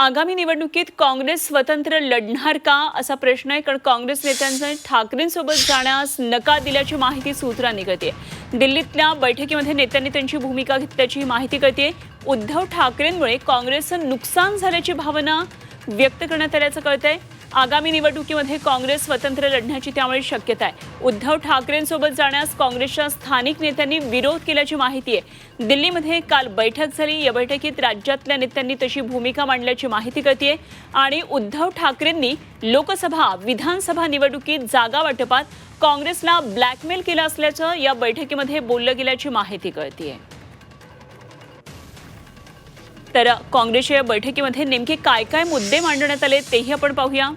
आगामी निवडणुकीत काँग्रेस स्वतंत्र लढणार का? असा प्रश्न आहे. कारण काँग्रेस नेत्यांचा ठाकरेंसोबत जाण्यास नकार दिल्याची माहिती सूत्रांनी कळते दिल्लीतल्या बैठकीमध्ये नेत्यांनी त्यांची भूमिका घेतल्याची माहिती कळते उद्धव ठाकरेंमुळे काँग्रेसचं नुकसान झाल्याची भावना व्यक्त करण्यात आल्याचं कळत आहे आगामी निवडणुकीमध्ये काँग्रेस स्वतंत्र लढण्याची त्यामुळे शक्यता आहे. उद्धव ठाकरेंसोबत जाण्यास काँग्रेसच्या स्थानिक नेत्यांनी विरोध केल्याची माहिती आहे. दिल्लीमध्ये काल बैठक झाली. या बैठकीत राज्यातल्या नेत्यांनी तशी भूमिका मांडल्याची माहिती कळतीये. आणि उद्धव ठाकरेंनी लोकसभा विधानसभा निवडणुकीत जागा वाटपात काँग्रेसला ब्लॅकमेल केलं असल्याचं या बैठकीमध्ये बोललं गेल्याची माहिती कळतीये. तर काँग्रेसच्या या बैठकीमध्ये नेमके काय काय मुद्दे मांडण्यात आले तेही आपण पाहूया.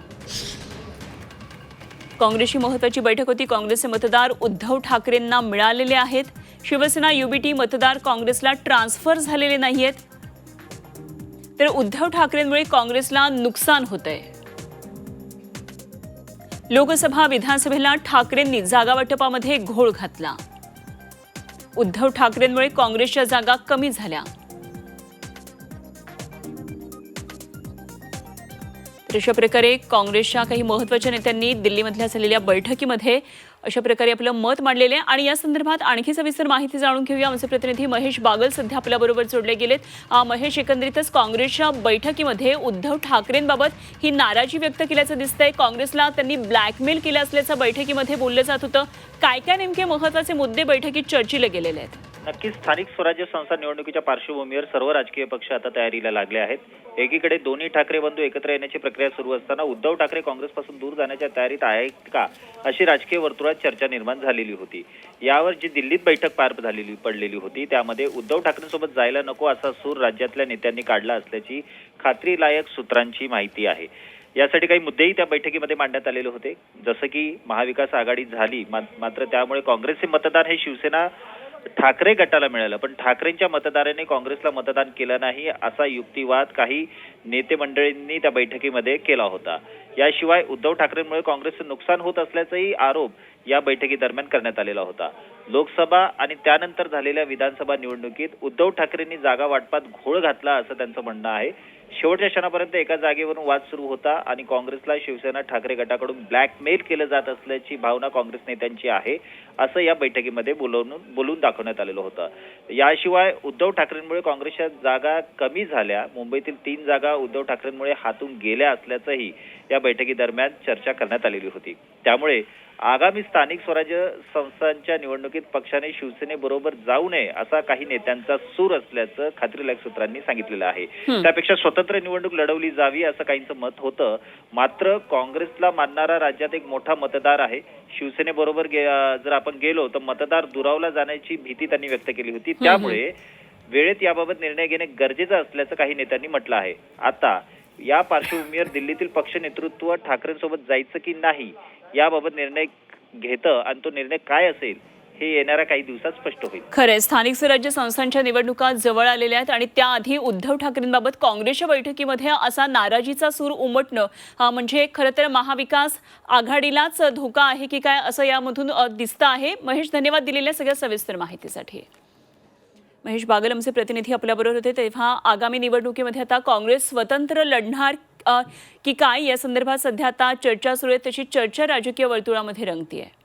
काँग्रेसची महत्वाची बैठक होती. काँग्रेसचे मतदार उद्धव ठाकरेंना मिळालेले आहेत. शिवसेना युबीटी मतदार काँग्रेसला ट्रान्सफर झालेले नाहीयेत. तर उद्धव ठाकरेंमुळे काँग्रेसला नुकसान होत आहे लोकसभा विधानसभेला ठाकरेंनी जागा वाटपामध्ये घोळ घातला. उद्धव ठाकरेंमुळे काँग्रेसच्या जागा कमी झाल्या. अशा प्रकारे काँग्रेसच्या काही महत्त्वाच्या नेत्यांनी दिल्लीमधल्या झालेल्या बैठकीमध्ये अशा प्रकारे आपलं मत मांडलेलं आहे. आणि या संदर्भात आणखी सविस्तर माहिती जाणून घेऊया. आमचे प्रतिनिधी महेश बागल सध्या आपल्याबरोबर जोडले गेलेत. महेश एकंदरीतच काँग्रेसच्या बैठकीमध्ये उद्धव ठाकरेंबाबत ही नाराजी व्यक्त केल्याचं दिसतंय. काँग्रेसला त्यांनी ब्लॅकमेल केलं असल्याचं बैठकीमध्ये बोललं जात होतं. काय काय नेमके महत्त्वाचे मुद्दे बैठकीत चर्चेला गेलेले आहेत? नक्कीच स्थानिक स्वराज्य संस्था निवडणुकीच्या पार्श्वभूमीवर सर्व राजकीय पक्ष आता तयारीला लागले आहेत. एकीकडे दोन्ही ठाकरे बंधू एकत्र येण्याची प्रक्रिया सुरू असताना उद्धव ठाकरे काँग्रेसपासून दूर जाण्याच्या तयारीत आहेत का अशी राजकीय वर्तुळात चर्चा निर्माण झालेली होती. यावर जी दिल्लीत बैठक पार झालेली पडलेली होती त्यामध्ये उद्धव ठाकरेंसोबत जायला नको असा सूर राज्यातल्या नेत्यांनी काढला असल्याची खात्रीलायक सूत्रांची माहिती आहे. यासाठी काही मुद्देही त्या बैठकीमध्ये मांडण्यात आलेले होते. जसं की महाविकास आघाडी झाली मा- मात्र त्यामुळे काँग्रेसचे मतदान हे शिवसेना ठाकरे गटाला मिळालं पण ठाकरेंच्या मतदारांनी काँग्रेसला मतदान केलं नाही असा युक्तिवाद काही नेते मंडळींनी त्या बैठकीमध्ये केला होता. याशिवाय उद्धव ठाकरेंमुळे काँग्रेसचं नुकसान होत असल्याचाही आरोप या बैठकीदरम्यान करण्यात आलेला होता. लोकसभा आणि त्यानंतर झालेल्या विधानसभा निवडणुकीत उद्धव ठाकरेंनी जागा वाटपात घोळ घातला असं त्यांचं म्हणणं आहे. शेवटच्या क्षणापर्यंत एका जागेवरून वाद सुरू होता आणि काँग्रेसला शिवसेना ठाकरे गटाकडून ब्लॅकमेल केलं जात असल्याची भावना काँग्रेस नेत्यांची आहे असं या बैठकीमध्ये बोलवून बोलून दाखवण्यात आलेलं होतं. याशिवाय उद्धव ठाकरेंमुळे काँग्रेसच्या जागा कमी झाल्या. मुंबईतील तीन जागा उद्धव ठाकरेंमुळे हातून गेल्या असल्याचंही या बैठकीदरम्यान चर्चा करण्यात आलेली होती. त्यामुळे आगामी स्थानिक स्वराज्य संस्थांच्या निवडणुकीत पक्षाने शिवसेनेबरोबर जाऊ नये असा काही नेत्यांचा सूर असल्याचं खात्रीलायक सूत्रांनी सांगितलेलं आहे. त्यापेक्षा स्वतंत्र निवडणूक लढवली जावी असं काहींचं मत होतं. मात्र काँग्रेसला मानणारा राज्यात एक मोठा मतदार आहे. शिवसेनेबरोबर जर आपण गेलो तर मतदार दुरावला जाण्याची भीती त्यांनी व्यक्त केली होती. त्यामुळे वेळेत याबाबत निर्णय घेणे गरजेचं असल्याचं काही नेत्यांनी म्हटलं आहे. आता या पार्श्वभूमीवर दिल्लीतील पक्ष नेतृत्व ठाकरेंसोबत जायचं की नाही याबाबत निर्णय घेतं आणि तो निर्णय काय असेल हे येणाऱ्या काही दिवसात स्पष्ट होईल. खरे स्थानिक स्वराज्य संस्थांच्या निवडणुका जवळ आलेल्या आहेत आणि त्याआधी उद्धव ठाकरेंबाबत काँग्रेसच्या बैठकीमध्ये असा नाराजीचा सूर उमटणं म्हणजे खरं तर महाविकास आघाडीलाच धोका आहे की काय असं यामधून दिसतं आहे. महेश धन्यवाद दिलेल्या सगळ्या सविस्तर माहितीसाठी. महेश बागल आमचे प्रतिनिधी आपल्याबरोबर होते. तेव्हा आगामी निवडणुकीमध्ये आता काँग्रेस स्वतंत्र लढणार की काय? या संदर्भात सध्या आता चर्चा सुरू आहे. तशी चर्चा राजकीय वर्तुळामध्ये रंगतीये.